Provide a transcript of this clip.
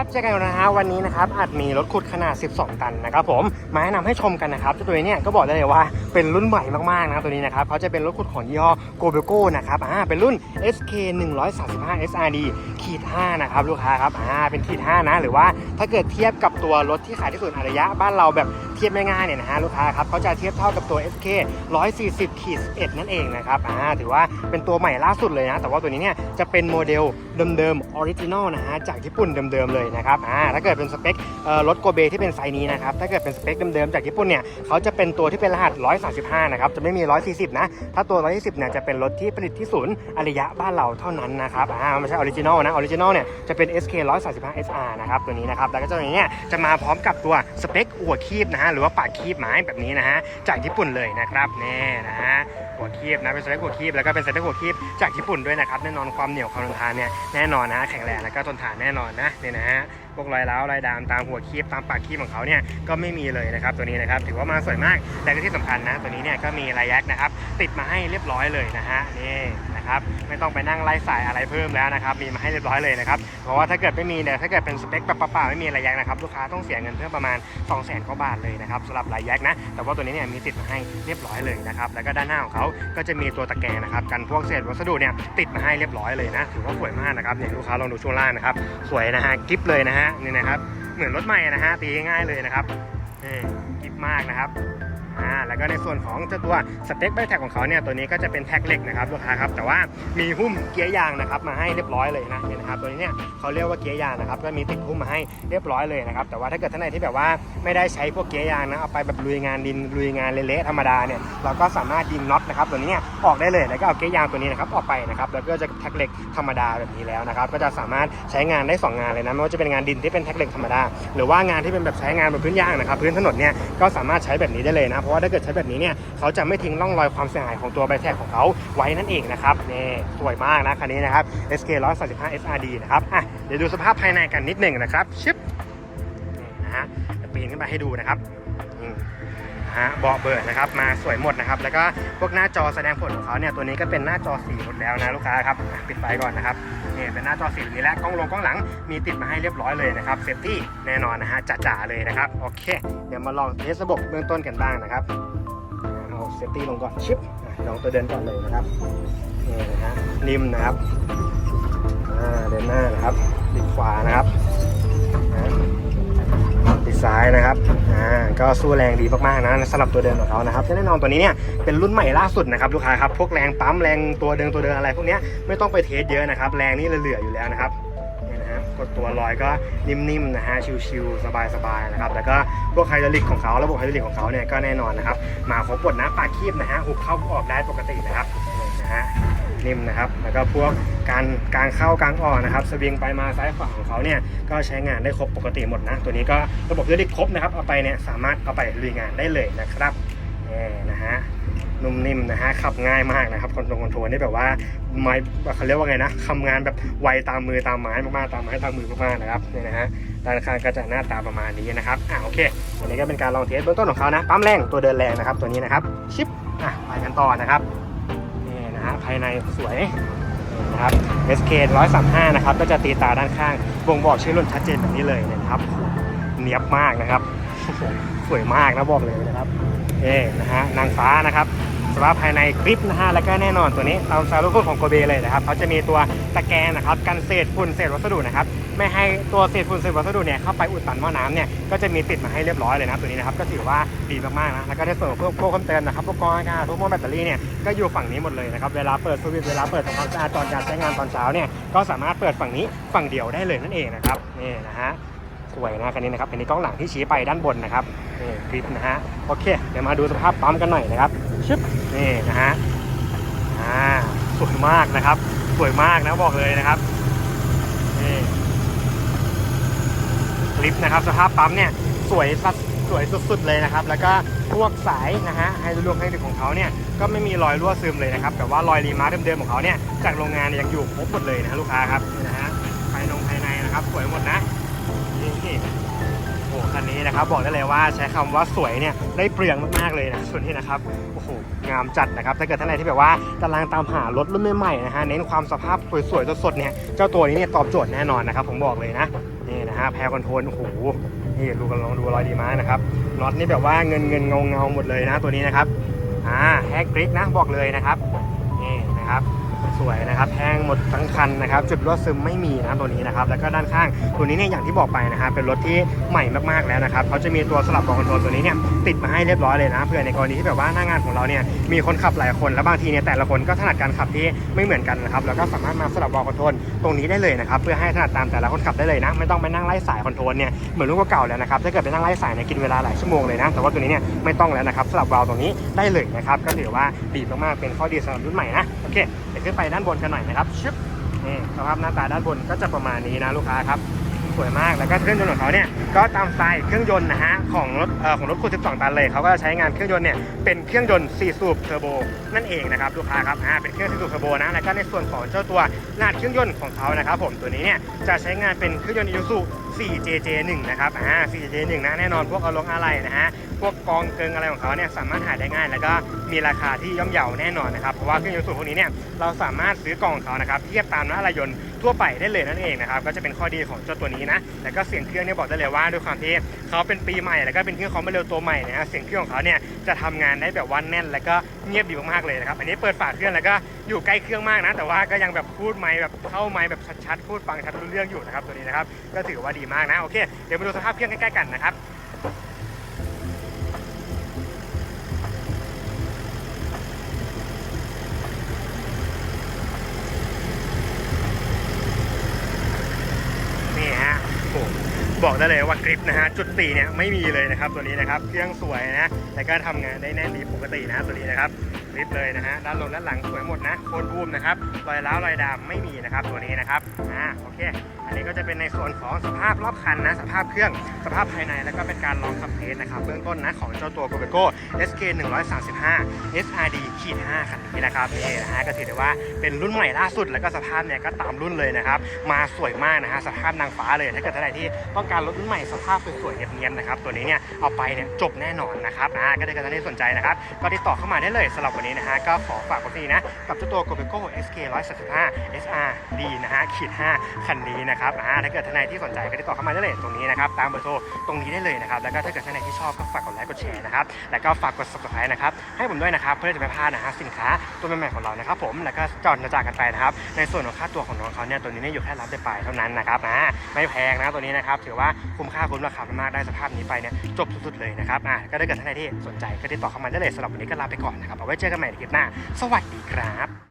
ครับเจอกันนะฮะวันนี้นะครับอาจมีรถขุดขนาด 12 ตันนะครับผมมาแนะนำให้ชมกันนะครับตัวนี้เนี่ยก็บอกได้เลยว่าเป็นรุ่นใหม่มากๆนะตัวนี้นะครับเขาจะเป็นรถขุดของยี่ห้อโกเบโก้นะครับอ่าเป็นรุ่น SK 135 SRD ขีด5นะครับลูกค้าครับอ่าเป็นขีด5นะหรือว่าถ้าเกิดเทียบกับตัวรถที่ขายที่สุดอารยะบ้านเราแบบเทียบง่ายๆเนี่ยนะฮะลูกค้าครับเขาจะเทียบเท่ากับตัว SK 140ขีด11นั่นเองนะครับอ่าถือว่าเป็นตัวใหม่ล่าสุดเลยนะแต่ว่าตัวนี้เนี่ยจะเป็นโมเดลเดิมๆออริจินอลนะฮะจากญี่ปุ่นเดิมๆเลยนะครับอ่าถ้าเกิดเป็นสเปครถโกเบที่เป็นไซนี้นะครับถ้าเกิดเป็นสเปคเดิมๆจากญี่ปุ่นเนี่ยเขาจะเป็นตัวที่เป็นรหัส 135 นะครับจะไม่มี 140 นะ ถ้าตัว140เนี่ยจะเป็นรถที่ผลิตที่ศูนย์อริยะบ้านเราเท่านั้นนะครับอ่าไม่ใช่ออริจินอลนะออริจินอลเนี่ยจะเป็น SK 135 SR นะครับตัวนี้นะครับแล้วก็ตัวนี้เนี่ยจะมาพร้อมกับตัวสเปคหัวคีบนะฮะหรือว่าปากคีบไม้แบบนี้นะฮะจากญี่ปุ่นเลยนะครับแน่นะฮะหัวคีบนะเป็นสเปคหัวคีบแล้วก็เป็นสเปคหัวคีบจากญี่ปุ่นด้วยนะครับแน่นอนความเหนียวความทนทานเนี่ยแน่นอนนะแข็งแรงแล้วก็ทนทานแน่นอนนะเนี่ยนะฮะพวกรอยร้าวรอยดามตามหัวคีบตามปากคีบของเขาเนี่ยก็ไม่มีเลยนะครับตัวนี้นะครับถือว่ามาสวยมากแต่ที่สำคัญนะตัวนี้เนี่ยก็มีระยะนะครับติดมาให้เรียบร้อยเลยนะฮะนี่ นะครับไม่ต้องไปนั่งไล่สายอะไรเพิ่มแล้วนะครับมีมาให้เรียบร้อยเลยนะครับเพราะว่าถ้าเกิดไม่มีเนี่ยถ้าเกิดเป็นสเปคแบบเปล่าๆไม่มีระยะนะครับลูกค้าต้องเสียเงินเพิ่มประมาณ 2 0 0 0 0 0กว่าบาทเลยนะครับสำหรับระยะนะแต่ว่าตัวนี้เนี่ยมีติดมาให้เรียบร้อยเลยนะครับแล้วก็ด้านหน้าของเขาก็จะมีตัวตะแกรงนะครับกันพวกเศษวัสดุเนี่ยติดมาให้เรียบร้อยเลยนะถือว่าสวยมากนะครับเนี่ยลูกค้าลองดูช่วงล่างนะครับสวยนะฮะกิฟเลยนะฮะนี่นะครับเหมือนรถใหม่นะฮะตีง่ายเลยนะครับนี่กิฟมากนะครับ อ่าแล้วก็ในส่วนของเจ้าตัวสเต็กใบแท็กของเขาเนี่ยตัวนี้ก็จะเป็นแท็กเหล็กนะครับลูกค้าครับแต่ว่ามีหุ้มเกียร์ยางนะครับมาให้เรียบร้อยเลยนะเนี่ยนะครับตัวนี้เนี่ยเขาเรียกว่าเกียร์ยางนะครับก็มีติดหุ้มมาให้เรียบร้อยเลยนะครับแต่ว่าถ้าเกิดท่านไหนที่แบบว่าไม่ได้ใช้พวกเกียร์ยางนะเอาไปแบบลุยงานดินลุยงานเละๆธรรมดาเนี่ยเราก็สามารถดึงน็อตนะครับตัวนี้เนี่ยออกได้เลยแล้วก็เอาเกียร์ยางตัวนี้นะครับออกไปนะครับแล้วก็จะแท็กเหล็กธรรมดาแบบนี้แล้วนะครับก็จะสามารถใช้งานได้สองงานเลยนะไม่ว่าจะเป็นงานดินที่เป็นแท็กเหล็กธรรมดาหรือว่างานที่เป็นแบบใช้งานบนพื้นยางนะครับพื้นถนนเนี่ยก็สามารถใช้แบบนี้ได้เลยนะเพราะว่าถ้าเกิดใช้แบบนี้เนี่ยเขาจะไม่ทิ้งร่องรอยความเสียหายของตัวใบแท็กของเขาไว้นั่นเองนะครับนี่สวยมากนะคันนี้นะครับ SK 135 SRD นะครับอะเดี๋ยวดูสภาพภายในกันนิดหนึ่งนะครับชิปนี่นะฮะปีนขึ้นมาให้ดูนะครับ นะฮะเบาะเบิร์ดนะครับมาสวยหมดนะครับ แล้วก็พวกหน้าจอแสดงผลของเขาเนี่ยตัวนี้ก็เป็นหน้าจอสีหมดแล้วนะลูกค้าครับปิดไฟก่อนนะครับนี่เป็นหน้าจอสีนี้แล้วกล้องลงกล้องหลังมีติดมาให้เรียบร้อยเลยนะครับเซฟตี้แน่นอนนะฮะจ๋าๆเลยนะครับโอเค เดี๋ยวมาลองเทสระบบเบื้องต้นกันบ้างนะครับเอาเซฟตี้ลงก่อนชิปลองตัวเดินก่อนเลยนะครับนี่นะฮะนิ่มนะครับเดินหน้านะครับปิดขวานะครับ ซ้ายนะครับ อ่า ก็สู้แรงดีมากๆนะสำหรับตัวเดินของเขานะครับแน่นอนตัวนี้เนี่ยเป็นรุ่นใหม่ล่าสุดนะครับลูกค้าครับ พวกแรงปั๊มแรงตัวเดิมตัวเดิมอะไรพวกเนี้ยไม่ต้องไปเทสเยอะนะครับ แรงนี่เหลืออยู่แล้วนะครับ กดตัวลอยก็นิ่มๆนะฮะชิวๆสบายๆนะครับแล้วก็พวกไฮดรอลิกของเขาระบบไฮดรอลิกของเขาเนี่ยก็แน่นอนนะครับมาครบหมดนะปากคีบนะฮะหุบเข้าหุบออกได้ปกตินะครับนี่นะฮะนิ่มนะครับแล้วก็พวกการการเข้ากลางออกนะครับสวิงไปมาซ้ายขวาของเขาเนี่ยก็ใช้งานได้ครบปกติหมดนะ ตัวนี้ก็ระบบไฮดรอลิกครบนะครับเอาไปเนี่ยสามารถเอาไปลุยงานได้เลยนะครับนี่นะฮะ นุ่มนิ่มนะฮะขับง่ายมากนะครับคอนโทรลคอนโทรลนี่แบบว่าไม้เขาเรียกว่าไงนะทำงานแบบไวตามมือตามไม้มากๆตามไม้ตามมือมากๆนะครับนี่นะฮะด้านข้างก็จะหน้าตาประมาณนี้นะครับอะโอเคอันนี้ก็เป็นการลองเทสเบื้องต้นของเขานะปั๊มแรงตัวเดินแรงนะครับตัวนี้นะครับชิปอะไปกันต่อนะครับนี่นะฮะภายในสวยนะครับ SK 135 นะครับ ก็จะตีตาด้านข้าง บ่งบอกชื่อรุ่นชัดเจนแบบนี้เลยนะครับ เนียบมากนะครับ สวยมากนะบอกเลยนะครับ เอ่นะฮะ นางฟ้านะครับ สภาพภายในคลิปนะฮะแล้วก็แน่นอนตัวนี้ตามสายลูกของโกเบเลยนะครับเขาจะมีตัวตะแกรงนะครับกันเศษฝุ่นเศษวัสดุนะครับไม่ให้ตัวเศษฝุ่นเศษวัสดุเนี่ยเข้าไปอุดตันหม้อน้ำเนี่ยก็จะมีติดมาให้เรียบร้อยเลยนะตัวนี้นะครับก็ถือว่าดีมากๆนะแล้วก็ในส่วนของพวกพวกคำเตือนนะครับพวกกรองอากาศพวกหม้อแบตเตอรี่เนี่ยก็อยู่ฝั่งนี้หมดเลยนะครับเวลาเปิดสวิตช์เวลาเปิดทำความสะอาดตอนการใช้งานตอนเช้าเนี่ยก็สามารถเปิดฝั่งนี้ฝั่งเดียวได้เลยนั่นเองนะครับนี่นะฮะสวยนะคันนี้นะครับอันนี้กล้องหลังที่ชี้ไปด้านบนนะครับนี่คลิปนะฮะโอเค เดี๋ยวมาดูสภาพปั๊มกันหน่อยนะครับ ชึบนี่นะฮะอ่าสวยมากนะครับ สวยมากนะบอกเลยนะครับนี่คลิปนะครับสภาพปั๊มเนี่ยสวยสัดสวยสุดๆเลยนะครับ แล้วก็พวกสายนะฮะไฮดรอลิกไฮดรของเขาเนี่ยก็ไม่มีรอยรั่วซึมเลยนะครับแต่ว่ารอยรีมาร์คเดิมๆของเขาเนี่ยจากโรงงานยังอยู่ครบหมดเลยนะลูกค้าครับนี่นะฮะภายในภายในนะครับ สวยหมดนะนี่ คันนี้นะครับบอกได้เลยว่าใช้คำว่าสวยเนี่ยได้เปลืองมากๆเลยนะส่วนนี้นะครับโอ้โหงามจัดนะครับถ้าเกิดท่านใดที่แบบว่ากำลังตามหารถรุ่นใหม่ๆนะฮะเน้นความสภาพสวยๆสดๆเนี่ยเจ้าตัวนี้เนี่ยตอบโจทย์แน่นอนนะครับผมบอกเลยนะนี่นะฮะแพรคอนโทรลโอ้โหนี่ดูกันลองดูรอยดีมากนะครับน็อตนี่แบบว่าเงินเงินเงาเงาหมดเลยนะตัวนี้นะครับอ่าแฮกกริกนะบอกเลยนะครับนี่นะครับ สวยนะครับแห้งหมดทั้งคันนะครับ จุดรั่วซึมไม่มีนะตัวนี้นะครับแล้วก็ด้านข้างตัวนี้เนี่ยอย่างที่บอกไปนะครับเป็นรถที่ใหม่มากๆแล้วนะครับเขาจะมีตัวสลับบอกคอนโทรลตัวนี้เนี่ยติดมาให้เรียบร้อยเลยนะเพื่อในกรณีที่แบบว่าหน้างานของเราเนี่ยมีคนขับหลายคนแล้วบางทีเนี่ยแต่ละคนก็ถนัดการขับที่ไม่เหมือนกันนะครับแล้วก็สามารถมาสลับบอกคอนโทรลตรงนี้ได้เลยนะครับเพื่อให้ถนัดตามแต่ละคนขับได้เลยนะไม่ต้องไปนั่งไล่สายคอนโทรลเนี่ยเหมือนรุ่นเก่าแล้วนะครับถ้าเกิดไปนั่งไล่สายเนี่ยกินเวลาหลายชั่วโมงเลยนะแต่ว่าตัวนี้เนี่ยไม่ต้องแล้วนะครับสลับวาลตรงนี้ได้เลยนะครับก็ถือว่าดีมากๆเป็นข้อดีสำหรับรุ่นใหม่นะโอเคเดี๋ยวขึ้นไปด้านบนกันหน่อยนะครับชึบนี่สภาพหน้าตาด้านบนก็จะประมาณนี้นะลูกค้าครับสวยมากแล้วก็เครื่องยนต์ของเขาเนี่ยก็ตามสไตล์เครื่องยนต์นะฮะของรถเอ่อของรถคูณ12 ตันเลยเขาก็จะใช้งานเครื่องยนต์เนี่ยเป็นเครื่องยนต์4สูบเทอร์โบนั่นเองนะครับลูกค้าครับอ่าเป็นเครื่อง4สูบเทอร์โบนะแล้วก็ในส่วนของเจ้าตัวขนาดเครื่องยนต์ของเขานะครับผมตัวนี้เนี่ยจะใช้งานเป็นเครื่องยนต์ Isuzu 4JJ1 นะครับอ่า 4JJ1 นะแน่นอนพวกเอาลงอะไรนะฮะพวกกองเกิงอะไรของเขาเนี่ยสามารถหาได้ง่าย แล้วก็มีราคาที่ย่อมเยาแน่นอนนะครับเพราะว่าเครื่องยนต์สูบพวกนี้เนี่ยเราสามารถซื้อกองของเขานะครับเทียบตามน้ำอะไรยนต์ทั่วไปได้เลยนั่นเองนะครับก็จะเป็นข้อดีของเจ้าตัวนี้นะแล้วก็เสียงเครื่องเนี่ยบอกได้เลยว่าด้วยความที่เขาเป็นปีใหม่แล้วก็เป็นเครื่องความเร็วตัวใหม่นะฮะเสียงเครื่องของเขาเนี่ยจะทำงานได้แบบว่าแน่นแล้วก็ เงียบดีมากๆเลยนะครับ อันนี้เปิดฝาเครื่องแล้วก็อยู่ใกล้เครื่องมากนะ แต่ว่าก็ยังแบบพูดไม่แบบเข้าไม่แบบชัดๆ พูดฟังชัดรู้เรื่องอยู่นะครับตัวนี้นะครับ ก็ถือว่าดีมากนะ โอเค เดี๋ยวมาดูสภาพเครื่องใกล้ๆกันนะครับ บอกได้เลยว่ากริปนะฮะจุดตีเนี่ยไม่มีเลยนะครับตัวนี้นะครับเครื่องสวยนะแต่ก็ทำงานได้แน่นดีปกตินะตัวนี้นะครับิปเลยนะฮะด้านลงด้านหลังสวยหมดนะโคนบูมนะครับรอยร้าวรอยดำไม่มีนะครับตัวนี้นะครับอ่าโอเค อันนี้ก็จะเป็นในส่วนของสภาพรอบคันนะสภาพเครื่องสภาพภายในแล้วก็เป็นการลองขับเทสนะครับเบื้องต้นนะของเจ้าตัว g o b e c o SK 135 SRD ขีด5คันนี้นะครับนี่นะฮะก็ถือได้ว่าเป็นรุ่นใหม่ล่าสุดแล้วก็สภาพเนี่ยก็ตามรุ่นเลยนะครับมาสวยมากนะฮะสภาพนางฟ้าเลยถ้าเกิดท่านใดที่ต้องการรถรุ่นใหม่สภาพสวยๆเนียบๆนะครับตัวนี้เนี่ยเอาไปเนี่ยจบแน่นอนนะครับอ่าก็ได้กันท่านที่สนใจนะครับก็ติดต่อเข้ามาได้เลยสำหรับวันนี้นะฮะก็ขอฝากคนนี้นะกับเจ้าตัว g o b e c o SK 135 SRD นะฮะขีด5คันนี้นะครับอ่าถ้าเกิดท่านใดที่สนใจก็ติดต่อเข้ามาได้เลยตรงนี้นะครับตามเบอร์โทรตรงนี้ได้เลยนะครับแล้วก็ถ้าเกิดท่านใดที่ชอบก็ฝากกดไลค์กดแชร์นะครับแล้วก็ฝากกด subscribe นะครับ ให้ผมด้วยนะครับ เพื่อจะไม่พลาดนะฮะสินค้าตัวใหม่ๆของเรานะครับผมแล้วก็จอดจะจากกันไปนะครับในส่วนของค่าตัวของน้องเขาเนี่ยตัวนี้เนี่ยอยู่แค่รับได้ไปเท่านั้นนะครับนะไม่แพงนะตัวนี้นะครับถือว่าคุ้มค่าคุ้มราคามากๆได้สภาพนี้ไปเนี่ยจบสุดๆเลยนะครับอ่าก็ได้เกิดท่านใดที่สนใจก็ติดต่อเข้ามาได้เลยสำหรับวันนี้ก็ลาไปก่อนนะครับเอาไว้เจอกันใหม่ในคลิปหน้า สวัสดีครับ